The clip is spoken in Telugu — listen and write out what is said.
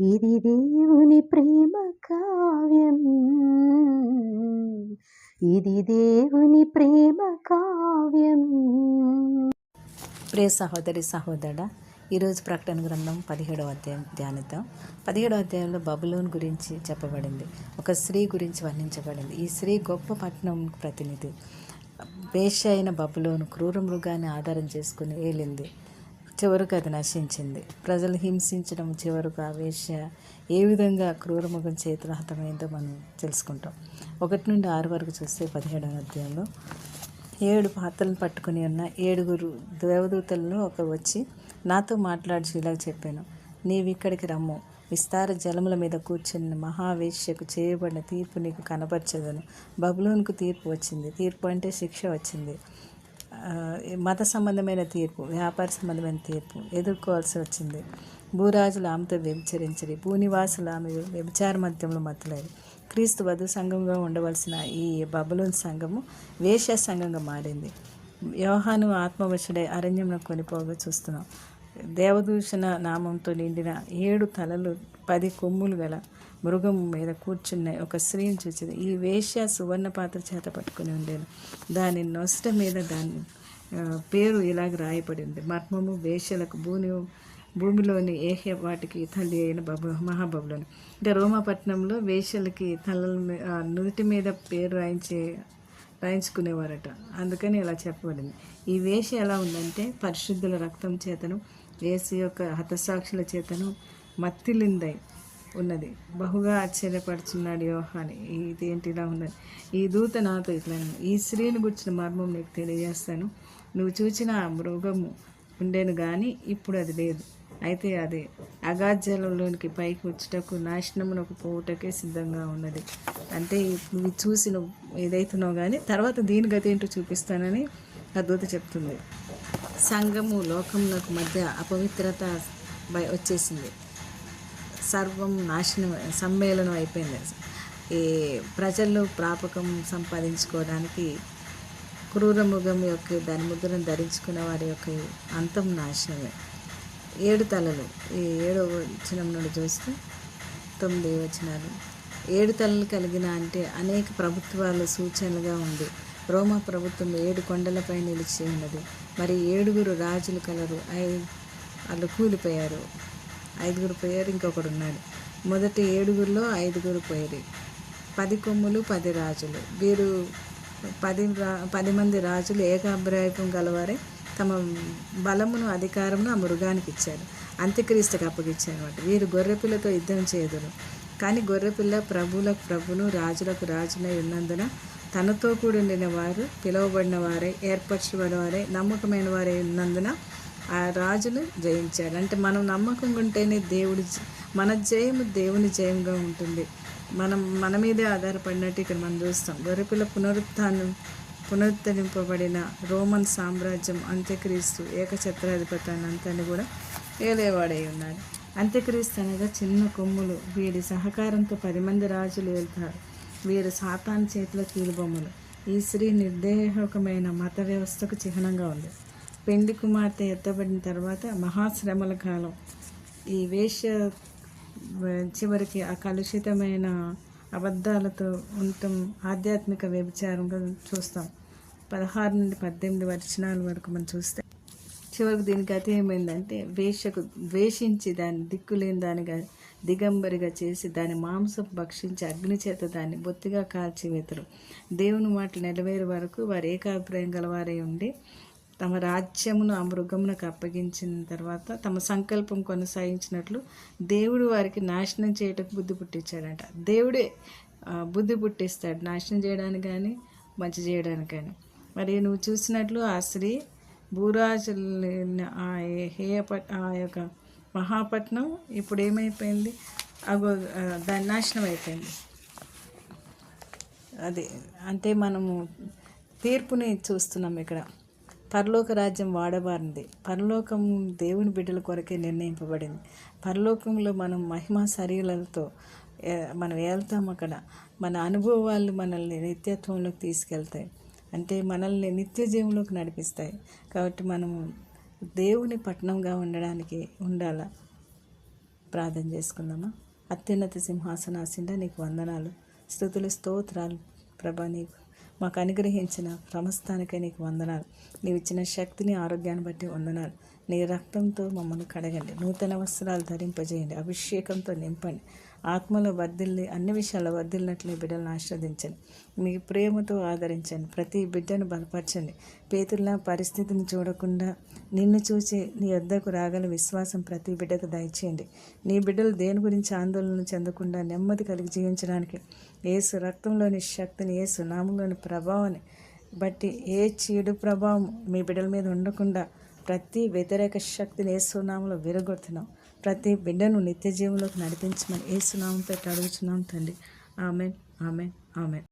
ఇది దేవుని ప్రేమ కావ్యం. ఇది దేవుని ప్రేమ కావ్యం. ప్రియ సహోదరి సహోదరుడా ఈరోజు ప్రకటన గ్రంథం పదిహేడవ అధ్యాయం ధ్యానిద్దాం. పదిహేడవ అధ్యాయంలో బబులోన్ గురించి చెప్పబడింది. ఒక స్త్రీ గురించి వర్ణించబడింది. ఈ స్త్రీ గొప్ప పట్టణం ప్రతినిధి. వేష అయిన బబులోను క్రూర మృగాన్ని ఆధారం చేసుకుని ఏలింది. చివరకు అది నశించింది. ప్రజలు హింసించడం చివరకు ఆ వేశ్య ఏ విధంగా క్రూరముఖం చేతులు హతమైందో మనం తెలుసుకుంటాం. ఒకటి నుండి ఆరు వరకు చూస్తే పదిహేడవ అధ్యాయంలో ఏడు పాత్రలను పట్టుకుని ఉన్న ఏడుగురు దేవదూతలను ఒక వచ్చి నాతో మాట్లాడి ఇలా చెప్పాను. నీవిక్కడికి రమ్ము. విస్తార జలముల మీద కూర్చుని మహావేశ్యకు చేయబడిన తీర్పు నీకు కనపరచదను. బబులోనుకు తీర్పు వచ్చింది. తీర్పు అంటే శిక్ష వచ్చింది. మత సంబంధమైన తీర్పు వ్యాపార సంబంధమైన తీర్పు ఎదుర్కోవాల్సి వచ్చింది. భూరాజులు ఆమెతో వ్యభిచరించరి భూనివాసులు ఆమె వ్యభిచార మధ్యంలో మతలేదు క్రీస్తు వధు సంఘంగా ఉండవలసిన ఈ బబులోన్ సంఘము వేశ్య సంఘంగా మారింది. వ్యవహాను ఆత్మవశుడై అరణ్యంలో కొనిపోగా చూస్తున్నాం. దేవదూషణ నామంతో నిండిన ఏడు తలలు పది కొమ్ములు గల మృగం మీద కూర్చున్న ఒక స్త్రీని చూచింది ఈ వేశ్య సువర్ణ పాత్ర చేత పట్టుకుని ఉండేది. దాని నొస్ట మీద దాని పేరు ఇలాగ రాయబడింది మర్మము వేష్యలకు భూమి భూమిలోని ఏహ్య వాటికి తల్లి అయిన బబు మహాబబులోని. అంటే రోమాపట్నంలో వేషలకి తలల నుదుటి మీద పేరు రాయించే రాయించుకునేవారట. అందుకని ఇలా చెప్పబడింది. ఈ వేష ఎలా ఉందంటే పరిశుద్ధుల రక్తం చేతను వేసి యొక్క హతసాక్షుల చేతను మత్తిలిందై ఉన్నది. బహుగా ఆశ్చర్యపడుచున్నాడు యోహాని. ఇదేంటి ఇలా ఉన్నది? ఈ దూత నాతో ఇట్లా ఈ స్త్రీని గుర్చిన మర్మం నీకు తెలియజేస్తాను. నువ్వు చూచిన ఆ మృగము ఉండేను కానీ ఇప్పుడు అది లేదు. అయితే అది అగాధ్యలంలోనికి పైకి వచ్చుటకు నాశనమునకు పోవుటకే సిద్ధంగా ఉన్నది. అంటే నువ్వు చూసి నువ్వు ఏదైతున్నావు కానీ తర్వాత దీని గతి ఏంటో చూపిస్తానని ఆ చెప్తుంది. సంఘము లోకమునకు మధ్య అపవిత్రత బయ వచ్చేసింది. సర్వం నాశనం సమ్మేళనం అయిపోయింది. ఈ ప్రజలు ప్రాపకం సంపాదించుకోవడానికి క్రూర యొక్క దాని ముద్రను ధరించుకున్న వారి యొక్క అంతం నాశనమే. ఏడు తలలు. ఈ ఏడవ వచనం నుండి చూస్తే తొమ్మిది వచనాలు. ఏడు తలలు కలిగిన అంటే అనేక ప్రభుత్వాల సూచనలుగా ఉంది. రోమా ప్రభుత్వం ఏడు కొండలపై నిలిచి ఉన్నది. మరి ఏడుగురు రాజులు కలరు అయి వాళ్ళు కూలిపోయారు. ఐదుగురు పోయారు ఇంకొకడు ఉన్నాడు. మొదటి ఏడుగురిలో ఐదుగురు పోయారు. పది కొమ్ములు పది రాజులు. వీరు పది రా పది మంది రాజులు ఏకాభిప్రాయం గలవారే. తమ బలమును అధికారమును ఆ మృగానికి ఇచ్చారు. అంత్యక్రీస్తుకు అప్పగించారు వీరు గొర్రెపిల్లతో యుద్ధం చేయదురు. కానీ గొర్రెపిల్ల ప్రభువులకు ప్రభును రాజులకు రాజునై ఉన్నందున తనతో కూడిన వారు పిలువబడిన వారే ఏర్పరచబడిన వారే నమ్మకమైన వారే ఉన్నందున ఆ రాజులు జయించాడు అంటే మనం నమ్మకం ఉంటేనే దేవుడి మన జయము దేవుని జయంగా ఉంటుంది. మనం మన మీదే ఆధారపడినట్టు ఇక్కడ మనం చూస్తాం. గొర్రెపిల్ల పునరుత్నం పునరుద్ధరింపబడిన రోమన్ సామ్రాజ్యం అంత్యక్రీస్తు ఏకఛత్రాధిపతాన్ని అంతాన్ని కూడా ఏలేవాడై ఉన్నాడు అంత్యక్రీస్తు అనగా చిన్న కొమ్ములు. వీరి సహకారంతో పది మంది రాజులు వెళ్తారు వీరు సాతాన్ చేతిలో కీలుబొమ్మలు. ఈ స్త్రీ నిర్దేహకమైన మత వ్యవస్థకు చిహ్నంగా ఉంది. పెండి కుమార్తె ఎత్తబడిన తర్వాత మహాశ్రమల కాలం. ఈ వేష చివరికి ఆ కలుషితమైన అబద్ధాలతో ఉండటం ఆధ్యాత్మిక వ్యభిచారంగా చూస్తాం. పదహారు నుండి పద్దెనిమిది వచనాల వరకు మనం చూస్తే చివరికి దీని అతి ఏమైందంటే వేషకు ద్వేషించి దాన్ని దిక్కులేని దానిగా దిగంబరిగా చేసి దాని మాంసం భక్షించి అగ్ని చేత దాన్ని బొత్తిగా కాల్చివేతరు. దేవుని మాటలు నెరవేరు వరకు వారు ఏకాభిప్రాయం గలవారై ఉండి తమ రాజ్యమును ఆ మృగమునకు అప్పగించిన తర్వాత తమ సంకల్పం కొనసాగించినట్లు దేవుడు వారికి నాశనం చేయటకు బుద్ధి పుట్టించాడంట. దేవుడే బుద్ధి పుట్టిస్తాడు నాశనం చేయడానికి కానీ మంచి చేయడానికి కానీ మరి నువ్వు చూసినట్లు ఆ స్త్రీ భూరాజుల ఆ హేయపట్ ఆ యొక్క మహాపట్నం ఇప్పుడు ఏమైపోయింది అగో దాని నాశనం అయిపోయింది అది అంటే మనము తీర్పుని చూస్తున్నాం ఇక్కడ. పరలోక రాజ్యం వాడబారింది పరలోకం దేవుని బిడ్డల కొరకే నిర్ణయింపబడింది. పరలోకంలో మనం మహిమా శరీరాలతో మనం వెళ్తాం అక్కడ. మన అనుభవాలు మనల్ని నిత్యత్వంలోకి తీసుకెళ్తాయి. అంటే మనల్ని నిత్య జీవంలోకి నడిపిస్తాయి. కాబట్టి మనము దేవుని పట్టణంగా ఉండడానికి ఉండాల? ప్రార్థన చేసుకుందామా? అత్యున్నత సింహాసనాసిండ నీకు వందనాలు. స్థుతులు స్తోత్రాలు. ప్రభా నీకు మాకు అనుగ్రహించిన ప్రమస్థానికై నీకు వందనాలు. నీవు ఇచ్చిన శక్తిని ఆరోగ్యాన్ని బట్టి వందనాలు. నీ రక్తంతో మమ్మల్ని కడగండి. నూతన వస్త్రాలు ధరింపజేయండి. అభిషేకంతో నింపండి. ఆత్మలో వర్ధిల్లి అన్ని విషయాల్లో వర్ధిల్లినట్లు బిడ్డలను ఆస్వాదించండి మీ ప్రేమతో ఆదరించండి. ప్రతి బిడ్డను బలపరచండి. పేతుల్లా పరిస్థితిని చూడకుండా నిన్ను చూసి నీ వద్దకు రాగల విశ్వాసం ప్రతి బిడ్డకు దయచేయండి. నీ బిడ్డలు దేని గురించి ఆందోళన చెందకుండా నెమ్మది కలిగి జీవించడానికి ఏసు రక్తంలోని శక్తిని ఏసు నామంలోని ప్రభావాన్ని బట్టి ఏ చీడు ప్రభావం మీ బిడ్డల మీద ఉండకుండా ప్రతి వ్యతిరేక శక్తిని ఏసునామంలో విరగొడుతున్నాం. ప్రతి బిడ్డను నిత్య జీవంలోకి నడిపించమని ఏసునామంతో అడుగుతున్నాం తండ్రి. Amen amen amen.